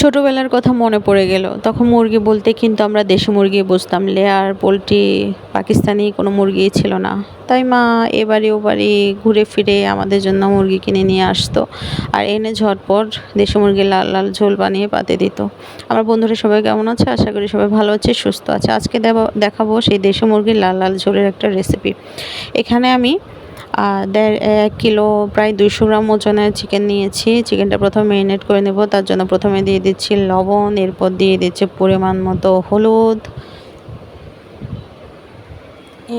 ছোটোবেলার কথা মনে পড়ে গেল। তখন মুরগি বলতে কিন্তু আমরা দেশি মুরগি বুঝতাম। লেয়ার, পোলট্রি, পাকিস্তানি কোনো মুরগি ছিল না। তাই মা এবারে ওবারে ঘুরে ফিরে আমাদের জন্য মুরগি কিনে নিয়ে আসতো আর এনে ঝটপট দেশি মুরগি লাল লাল ঝোল বানিয়ে পাতে দিত। আমার বন্ধুরা সবাই কেমন আছে? আশা করি সবাই ভালো আছে, সুস্থ আছে। আজকে দেখাবো সেই দেশি মুরগির লাল লাল ঝোলের একটা রেসিপি এখানে আমি দেড়, এক কিলো, প্রায় দুশো গ্রাম ওজনের চিকেন নিয়েছি। চিকেনটা প্রথমে ম্যারিনেট করে নেব, তার জন্য প্রথমে দিয়ে দিচ্ছি লবণ, এরপর দিয়ে দিচ্ছি পরিমাণ মতো হলুদ।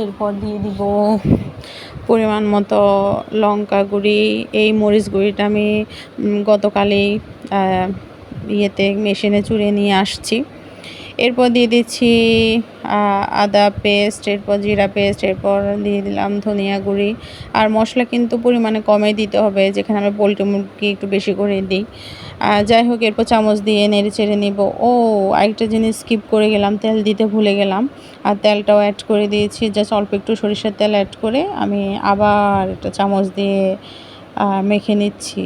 এরপর দিয়ে দিব পরিমাণ মতো লঙ্কা গুঁড়ি। এই মরিচ গুঁড়িটা আমি গতকালই ইয়েতে মেশিনে চুড়ে নিয়ে আসছি। এরপর দিয়ে দিচ্ছি আদা পেস্ট, এরপর জিরা পেস্ট, এরপর দিয়ে দিলাম ধনিয়া গুঁড়ি। আর মশলা কিন্তু পরিমাণে কমে দিতে হবে, যেখানে আমরা পোলট্রি মুরগি একটু বেশি করে দিই। যাই হোক, এরপর চামচ দিয়ে নেড়ে চেড়ে নিব। ও, আরেকটা জিনিস স্কিপ করে গেলাম, তেল দিতে ভুলে গেলাম। আর তেলটাও অ্যাড করে দিয়েছি জাস্ট অল্প একটু সরিষার তেল অ্যাড করে আমি আবার একটা চামচ দিয়ে মেখে নিচ্ছি।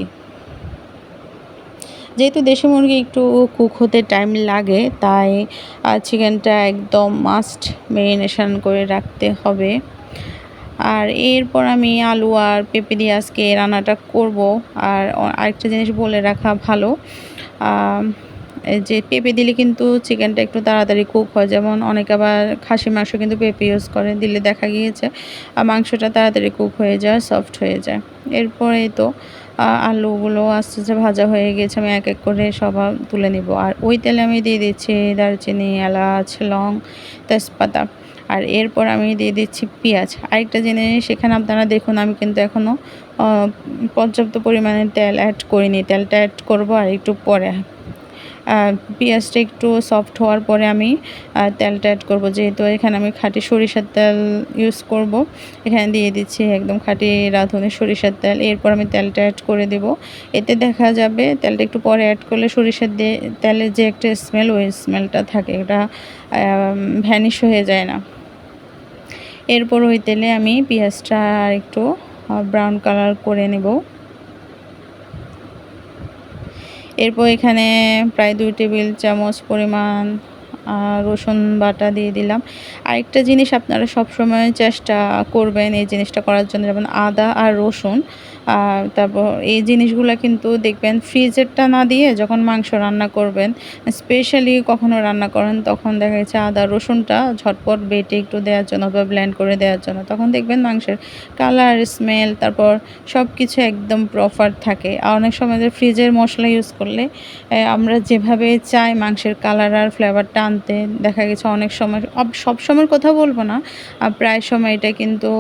যেহেতু দেশি মুরগি একটু কুক হতে টাইম লাগে, তাই চিকেনটা একদম মাস্ট মেরিনেশন করে রাখতে হবে। আর এরপর আমি আলু আর পেঁপে দিয়ে আজকে রান্নাটা করব। আর আরেকটা জিনিস বলে রাখা ভালো যে পেঁপে দিলে কিন্তু চিকেনটা একটু তাড়াতাড়ি কুক হয়। যেমন অনেকে আবার খাসি মাংস কিন্তু পেঁপে ইউজ করে, দিলে দেখা গিয়েছে আর মাংসটা তাড়াতাড়ি কুক হয়ে যায় সফট হয়ে যায়। এরপরে তো আলুগুলো আস্তে আস্তে ভাজা হয়ে গেছে, আমি এক এক করে সব তুলে নিব। আর ওই তেলে আমি দিয়ে দিচ্ছি দারচিনি, এলাচ, লং, তেজপাতা। আর এরপর আমি দিয়ে দিচ্ছি পেঁয়াজ। আরেকটা জিনিস এখানে আপনারা দেখুন, আমি কিন্তু এখনও পর্যাপ্ত পরিমাণে তেল অ্যাড করিনি। তেলটা অ্যাড করব আর একটু পরে পেঁয়াজটা একটু সফট হওয়ার পরে আমি তেলটা অ্যাড করব। যেহেতু এখানে আমি খাঁটি সরিষার তেল ইউজ করব, এখানে দিয়ে দিচ্ছি একদম খাঁটি রাঁধুনি সরিষার তেল। এরপর আমি তেলটা অ্যাড করে দেব। এতে দেখা যাবে তেলটা একটু পরে অ্যাড করলে সরিষার দিয়ে তেলের যে একটা স্মেল ওই স্মেলটা থাকে। এটা ভ্যানিশ হয়ে যায় না। এরপর ওই তেলে আমি পেঁয়াজটা একটু ব্রাউন কালার করে নেব। এরপর এখানে প্রায় দুই টেবিল চামচ পরিমাণ রসুন বাটা দিয়ে দিলাম। আরেকটা জিনিস আপনারা সবসময় চেষ্টা করবেন এই জিনিসটা করার জন্য, যেমন আদা আর রসুন। তারপর এই জিনিসগুলো কিন্তু দেখবেন ফ্রিজেরটা না দিয়ে যখন মাংস রান্না করবেন স্পেশালি কখনো রান্না করেন, তখন দেখা যাচ্ছে আদা, রসুনটা ঝটপট বেটে একটু দেওয়ার জন্য বা ব্ল্যান্ড করে দেওয়ার জন্য। তখন দেখবেন মাংসের কালার স্মেল তারপর সব কিছু একদম প্রপার থাকে। আর অনেক সময় ফ্রিজের মশলা ইউজ করলে আমরা যেভাবে চাই মাংসের কালার আর ফ্লেভারটা আনতে, দেখা গেছে অনেক সময়, সব সময়ের কথা বলব না প্রায় সময় এটা কিন্তু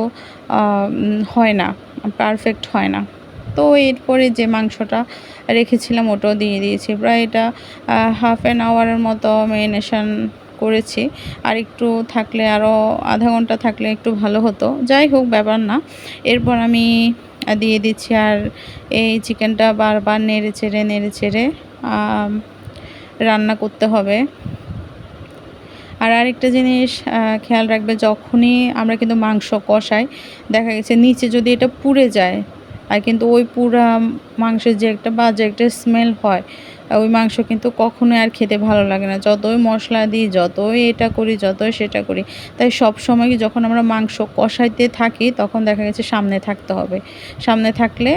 হয় না পারফেক্ট হয় না। তো এরপরে যে মাংসটা রেখেছিলাম ওটাও দিয়ে দিয়েছি। প্রায় এটা হাফ অ্যান আওয়ারের মতো মেরিনেশন করেছি। আর একটু থাকলে আরও আধা ঘণ্টা থাকলে একটু ভালো হতো। যাই হোক, ব্যাপার না। এরপর আমি দিয়ে দিচ্ছি আর এই চিকেনটা বারবার নেড়ে চেড়ে নেড়ে চেড়ে রান্না করতে হবে। আর আরেকটা জিনিস খেয়াল রাখবে, যখনই আমরা কিন্তু মাংস কষাই, দেখা গেছে নিচে যদি এটা পুড়ে যায়, আর কিন্তু ওই পুরা মাংসের যে একটা বাজে একটা স্মেল হয় ওই মাংস কিন্তু কখনোই আর খেতে ভালো লাগে না। যতই মশলা দিই, যতই এটা করি, যতই সেটা করি, তাই সব সময় যখন আমরা মাংস কষাইতে থাকি, তখন দেখা গেছে সামনে থাকতে হবে। সামনে থাকলে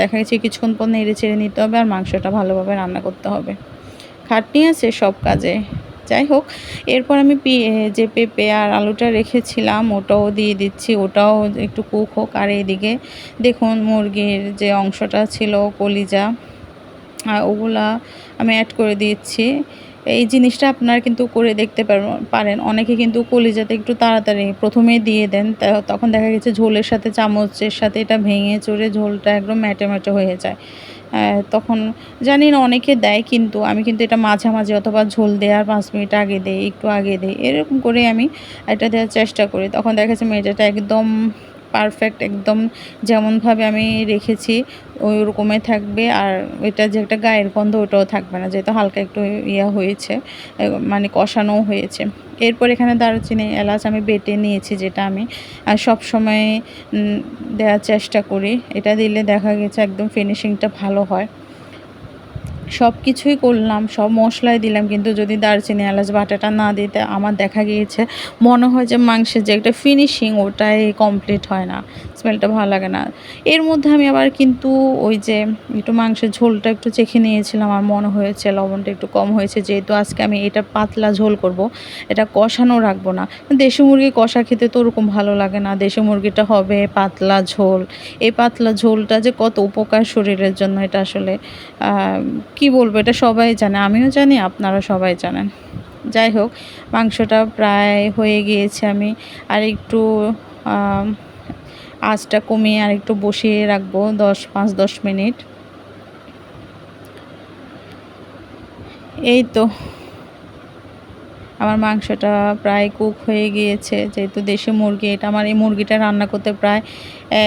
দেখা গেছে কিছুক্ষণ পর নেড়ে ছেড়ে নিতে হবে আর মাংসটা ভালোভাবে রান্না করতে হবে। খাটনি আছে সব কাজে। যাই হোক, এরপর আমি যে পেঁপে আর আলুটা রেখেছিলাম, ওটাও দিয়ে দিচ্ছি, ওটাও একটু কুক হোক। আর এইদিকে দেখুন মুরগির যে অংশটা ছিল, কলিজা ওগুলা আমি অ্যাড করে দিচ্ছি। এই জিনিসটা আপনারা কিন্তু করে দেখতে পার- পারেন। অনেকে কিন্তু কলিজাতে একটু তাড়াতাড়ি প্রথমেই দিয়ে দেন তখন দেখা গেছে ঝোলের সাথে, চামচের সাথে এটা ভেঙে চড়ে ঝোলটা একদম ম্যাটে ম্যাটে হয়ে যায়। তখন জানি না অনেকে দেয় কিন্তু আমি কিন্তু এটা মাঝামাঝি অথবা ঝোল দেওয়ার পাঁচ মিনিট আগে দেয় একটু আগে দেয় এরকম করে আমি এটা দেওয়ার চেষ্টা করি। তখন দেখা যাচ্ছে মেয়েটা একদম পারফেক্ট একদম যেমনভাবে আমি রেখেছি, ওই রকমই থাকবে। আর এটা যে একটা গায়ের গন্ধ, ওটাও থাকবে না, যেহেতু হালকা একটু ইয়া হয়েছে মানে কষানো হয়েছে। এরপর এখানে দারুচিনি এলাচ আমি বেটে নিয়েছি, যেটা আমি সব সময় দেওয়ার চেষ্টা করি। এটা দিলে দেখা গেছে একদম ফিনিশিংটা ভালো হয়। সব কিছুই করলাম, সব মশলাই দিলাম, কিন্তু যদি দারচিনি, এলাচ, বাটাটা না দিতে আমার দেখা গিয়েছে, মনে হয় যে মাংসের যে একটা ফিনিশিং ওটাই কমপ্লিট হয় না স্মেলটা ভালো লাগে না। এর মধ্যে আমি আবার কিন্তু ওই যে একটু মাংসের ঝোলটা একটু চেখে নিয়েছিলাম আমার মনে হয়েছে লবণটা একটু কম হয়েছে, যেহেতু আজকে আমি এটা পাতলা ঝোল করব, এটা কষানো রাখব না। দেশি মুরগি কষা খেতে তো ওরকম ভালো লাগে না, দেশি মুরগিটা হবে পাতলা ঝোল। এই পাতলা ঝোলটা যে কত উপকার শরীরের জন্য, এটা আসলে কি বলব, এটা সবাই জানে, আমিও জানি, আপনারা সবাই জানেন। যাই হোক, মাংসটা প্রায় হয়ে গিয়েছে, আমি আর একটু আঁচটা কমিয়ে আর একটু বসিয়ে রাখব, দশ, পাঁচ, দশ মিনিট। এই তো, আমার মাংসটা প্রায় কুক হয়ে গিয়েছে, যেহেতু দেশি মুরগি, এটা আমার এই মুরগিটা রান্না করতে প্রায়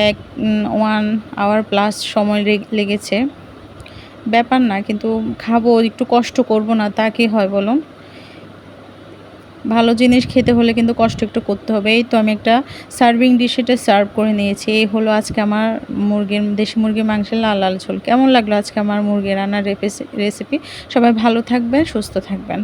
এক ওয়ান আওয়ার প্লাস সময় লেগেছে। ব্যাপার না, কিন্তু খাব, একটু কষ্ট করব না, তা কি হয় বলো? ভালো জিনিস খেতে হলে কিন্তু কষ্ট একটু করতে হবে। এই তো আমি একটা সার্ভিং ডিশ এটা সার্ভ করে নিয়েছি। এই হলো আজকে আমার মুরগির, দেশি মুরগির মাংসের লাল লাল ঝোল। কেমন লাগল আজকে আমার মুরগি রান্নার রেসিপি সবাই ভালো থাকবেন, সুস্থ থাকবেন।